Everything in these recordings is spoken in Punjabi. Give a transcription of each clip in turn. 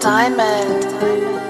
Diamond.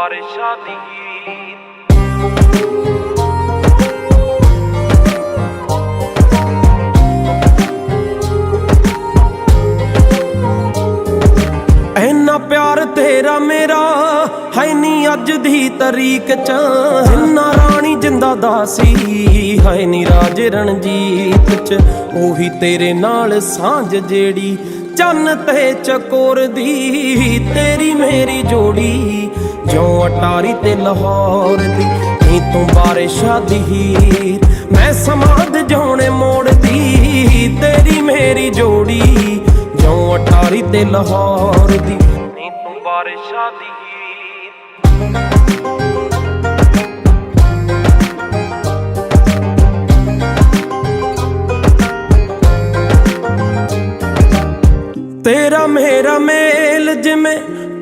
ਬਾਰਿਸ਼ਾਂ ਦੀ ਐਨਾ ਪਿਆਰ ਤੇਰਾ ਮੇਰਾ ਹੈ ਨੀ ਅੱਜ ਦੀ ਤਰੀਕ ਚ। ਜਿੰਨਾ ਰਾਣੀ ਜਿੰਦਾ ਦਾਸੀ ਹੈ ਨੀ ਰਾਜ ਰਣਜੀਤ ਚ। ਉਹੀ ਤੇਰੇ ਨਾਲ ਸਾਂਝ ਜਿਹੜੀ, ਚੰਨ ਤੇ ਚਕੋਰ ਦੀ। ਤੇਰੀ ਮੇਰੀ ਜੋੜੀ ਜਿਉਂ ਅਟਾਰੀ ਤੇ ਲਾਹੌਰ ਦੀ ਨੀ ਤੂੰ ਬਾਰਿਸ਼ਾਂ ਦੀ ਹੀਰ। ਮੈਂ ਸਮਾਦ ਜਾਉਣੇ ਮੋੜਦੀ ਤੇਰੀ ਮੇਰੀ ਜੋੜੀ। ਜਿਉਂ ਅਟਾਰੀ ਤੇ ਲਾਹੌਰ ਦੀ ਨੀ ਤੂੰ ਬਾਰਿਸ਼ਾਂ ਦੀ ਹੀਰ। ਤੇਰਾ ਮੇਰਾ ਮੇਲ ਜਿਵੇਂ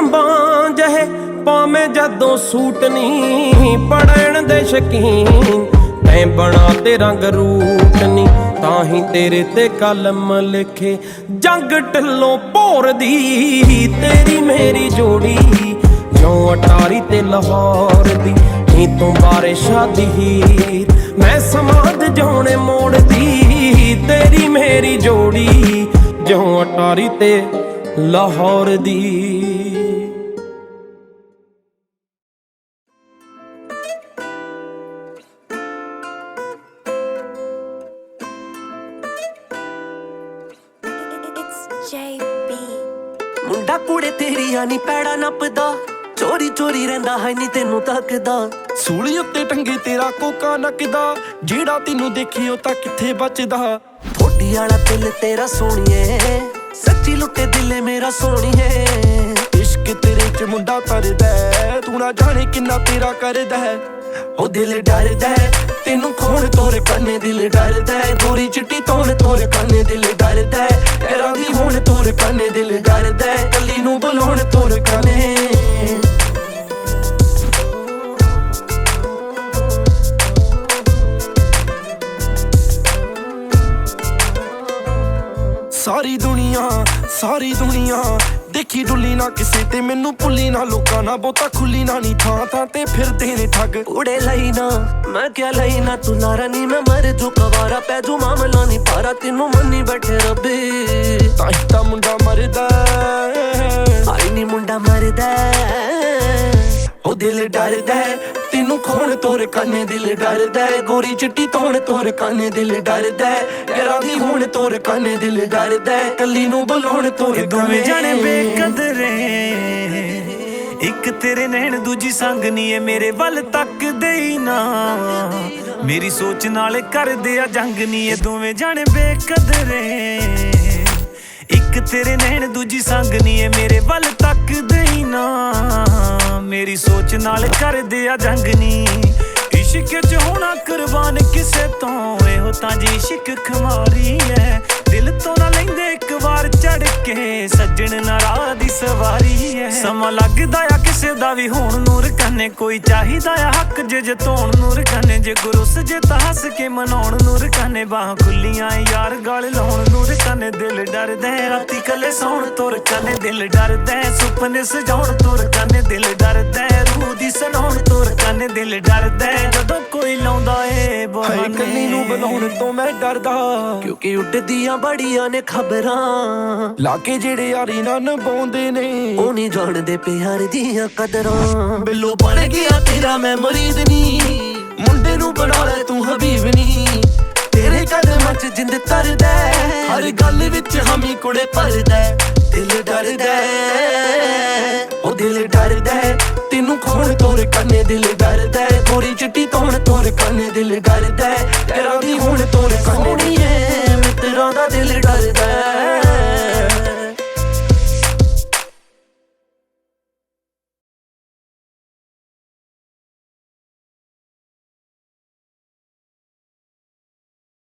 ਤਰ੍ਹਾਂ ਜਹੇ ਪਾਵੇਂ ਜਦੋਂ ਸੂਟ ਨਹੀਂ ਪੜਨ ਦੇ ਸ਼ਕੀਨ। ਤੈਂ ਬਣਾ ਤੇ ਰੰਗ ਰੂਟ ਨਹੀਂ ਤਾਂ ਹੀ ਤੇਰੇ ਤੇ ਕਲਮ ਲਿਖੇ। ਜੰਗ ਢਿੱਲੋਂ ਭੋਰ ਦੀ ਤੇਰੀ ਮੇਰੀ ਜੋੜੀ। ਜਿਉਂ ਅਟਾਰੀ ਤੇ ਲਾਹੌਰ ਦੀ, ਨੀ ਤੂੰ ਬਾਰੇ ਸ਼ਾਦੀ ਹੀਰ। ਮੈਂ ਸਮਾਦ ਜਾਉਣੇ ਮੋੜਦੀ ਤੇਰੀ ਮੇਰੀ ਜੋੜੀ। ਜਿਉਂ ਅਟਾਰੀ ਤੇ ਲਾਹੌਰ ਦੀ. ਮੁੰਡਾ ਕੁੜੇ ਤੇਰੀਆਂ ਨੀ ਪੈੜਾ ਨੱਪਦਾ। ਚੋਰੀ ਚੋਰੀ ਰਹਿੰਦਾ ਹੈ ਨੀ ਤੈਨੂੰ ਤੱਕਦਾ। ਸੂਲੀ ਉੱਤੇ ਟੰਗੇ ਤੇਰਾ ਕੋਕਾ ਨੱਕਦਾ। ਜਿਹੜਾ ਤੈਨੂੰ ਦੇਖੀ ਉਹ ਤਾਂ ਕਿੱਥੇ ਬਚਦਾ। ਥੋੜੀ ਵਾਲਾ ਦਿਲ ਤੇਰਾ ਸੋਹਣੀਏ। ਸੱਚੀ ਲੁੱਟੇ ਦਿਲੇ ਮੇਰਾ ਸੋਹਣੀਏ ਇਸ਼ਕ ਤੇਰੇ ਚ ਮੁੰਡਾ ਤਰਦਾ ਤੂੰ ਨਾ ਜਾਣੇ ਕਿੰਨਾ ਤੇਰਾ ਕਰਦਾ ਹੈ। ਉਹ ਦਿਲ ਡਰਦਾ ਹੈ, ਤੈਨੂੰ ਖੋਣ ਤੋਰੇ ਕੰਨੇ ਦਿਲ ਡਰਦਾ ਹੈ। ਗੋਰੀ ਚਿੱਟੀ ਤੋਣ ਤੋਰੇ ਕੰਨੇ ਦਿਲ ਡਰਦਾ ਹੈ। ਤੇਰਾ ਦੀ ਹੋਣ ਤੋਰੇ ਕੰਨੇ ਦਿਲ ਡਰਦਾ ਕੱਲੀ ਨੂੰ ਬੁਲਾਉਣ ਤੋਰੇ ਕੰਨੇ। ਸਾਰੀ ਦੁਨੀਆ। ਦੇਖੀ ਡੁੱਲੀ ਨਾ ਕਿਸੇ ਤੇ, ਮੈਨੂੰ ਭੁੱਲੀ ਨਾ, ਲੋਕਾਂ ਨਾ ਬਹੁਤਾ ਖੁੱਲੀ ਨਾ ਨਹੀਂ ਥਾਂ ਥਾਂ ਤੇ ਫਿਰਦੇ ਨੇ ਠੱਗ। ਉੜੇ ਲਈ ਨਾ, ਮੈਂ ਕਿਆ ਲਈ ਨਾ, ਤੂੰ ਲਾਰਾ ਨੀ, ਮੈਂ ਮਰ ਜੂ, ਕਵਾਰਾ ਪੈ ਜੂ, ਮਾਮਲਾ ਨਹੀਂ ਪਾਰਾ, ਤੈਨੂੰ ਮੰਨੀ ਬੈਠੇ ਰੱਬੇ। ਤਾਂ ਤਾਂ ਮੁੰਡਾ ਮਰਦਾ। ਆਈ ਨੀ ਮੁੰਡਾ ਮਰਦਾ। ਉਹ ਦਿਲ ਡਰਦਾ ਖੋਣ ਤੋਰ ਕੰਨੇ ਦਿਲ ਡਰਦਾ। ਗੋਰੀ ਚਿੱਟੀ ਤੋਣ ਤੋਰ ਕੰਨੇ ਦਿਲ ਡਰਦਾ। ਤੇਰਾ ਦੀ ਹੋਣ ਤੋਰ ਕੰਨੇ ਦਿਲ ਡਰਦਾ। ਕੱਲੀ ਨੂੰ ਬੁਲਾਉਣ ਤੋਰ ਦੋਵੇਂ ਜਾਣੇ ਬੇਕਦਰੇ ਇੱਕ ਤੇਰੇ ਨੈਣ ਦੂਜੀ ਸੰਗ ਨੀ ਏ ਮੇਰੇ ਵੱਲ ਤੱਕਦੇ ਹੀ ਨਾ ਮੇਰੀ ਸੋਚ ਨਾਲ ਕਰਦੇ ਆ ਜੰਗ ਨੀ ਏ ਦੋਵੇਂ ਜਾਣੇ ਬੇਕਦਰੇ ਤੇਰੇ ਨੈਣ ਦੂਜੀ ਸੰਗ ਨੀ ਏ, ਮੇਰੇ ਵੱਲ ਤੱਕਦੇ ਹੀ ਨਾ। ਮੇਰੀ ਸੋਚ ਨਾਲ ਕਰਦੇ ਆ ਜੰਗ ਨੀ। ਇਸ਼ਕ ਚ ਹੋਣਾ ਕੁਰਬਾਨ ਕਿਸੇ ਤੋਂ, ਇਹੋ ਤਾਂ ਜੀ ਇਸ਼ਕ ਖਮਾਰੀ ਐ ਦਿਲ ਤੋਂ ਨਾ ਲੈਂਦੇ ਵਾਰ ਚੜ ਕੇ ਸੱਜਣ ਨਾਰਾ ਦੀ ਸਵਾਰੀ ਐ ਸਮਾਂ ਲੱਗਦਾ ਆ ਕਿਸੇ ਦਾ ਵੀ, ਹੋਣ ਨੂਰ ਕੰਨੇ ਕੋਈ ਚਾਹੀਦਾ ਆ ਹੱਕ ਜੇ ਜੇ ਨੂਰ ਕੰਨੇ, ਜੇ ਗੁਰਸ ਜੇ ਤਾਂ ਹੱਸ ਕੇ ਮਨਾਉਣ ਨੂਰ ਕੰਨੇ, ਬਾਹ ਖੁੱਲੀਆਂ ਯਾਰ ਗਲ ਲਾਉਣ ਨੂਰ ਕੰਨੇ, ਦਿਲ ਡਰਦਾ ਰਾਤੀ ਕਲੇ ਸੌਣ ਤੁਰ ਕੰਨੇ, ਦਿਲ ਡਰਦਾ ਸੁਪਨੇ ਸਜਾਉਣ ਤੁਰ ਕੰਨੇ, ਦਿਲ ਡਰਦਾ ਰੂਹ ਦੀ ਸੁਣਾਉਣ ਤੁਰ ਕੰਨੇ ਦਿਲ ਡਰਦਾ ਜਦੋਂ ਕੋਈ ਲਾਉਂਦਾ ਏ ਬਹਾਨੇ ਕੰਨੀ ਨੂੰ ਬੁਲਾਉਣ ਤੋਂ ਮੈਂ ਡਰਦਾ ਕਿਉਂਕਿ ਉੱਡਦੀਆਂ ਬੜੀਆਂ ਨੇ ਖਬਰਾਂ ਲਾ ਕੇ ਜਿਹੜੇ ਯਾਰੀ ਨਾਲ ਨਭਾਉਂਦੇ ਨੇ ਉਹ ਨਹੀਂ ਜਾਣਦੇ ਪਿਆਰ ਦੀਆਂ ਕਦਰਾਂ ਬਿੱਲੋ ਬਣ ਗਿਆ ਤੇਰਾ ਮੈਂ ਮਰੀਦ ਨਹੀਂ ਮੁੰਡੇ ਨੂੰ ਬਣਾ ਲੈ ਤੂੰ ਹਬੀਬ ਨਹੀਂ ਤੇਰੇ ਕਦਮਾਂ 'ਚ ਜਿੰਦ ਤਰਦਾ। ਹਰ ਗੱਲ ਵਿੱਚ ਹਮੀ ਕੁੜੇ ਭਰਦਾ ਹੈ। ਦਿਲ ਡਰਦਾ। ਉਹ ਦਿਲ ਡਰਦਾ। ਤੈਨੂੰ ਖੋਣ ਤੋਰ ਕੰਨੇ ਦਿਲ ਡਰਦਾ ਹੈ। ਗੋਰੀ ਚਿੱਟੀ ਤੋਣ ਤੋਰ ਕੰਨੇ ਦਿਲ ਡਰਦਾ ਹੈ। ਤੇਰਾ ਦੀ ਹੁਣ ਤੋਰ ਕੰਨੇ ਮਿੱਤਰਾਂ ਦਾ ਦਿਲ ਡਰਦਾ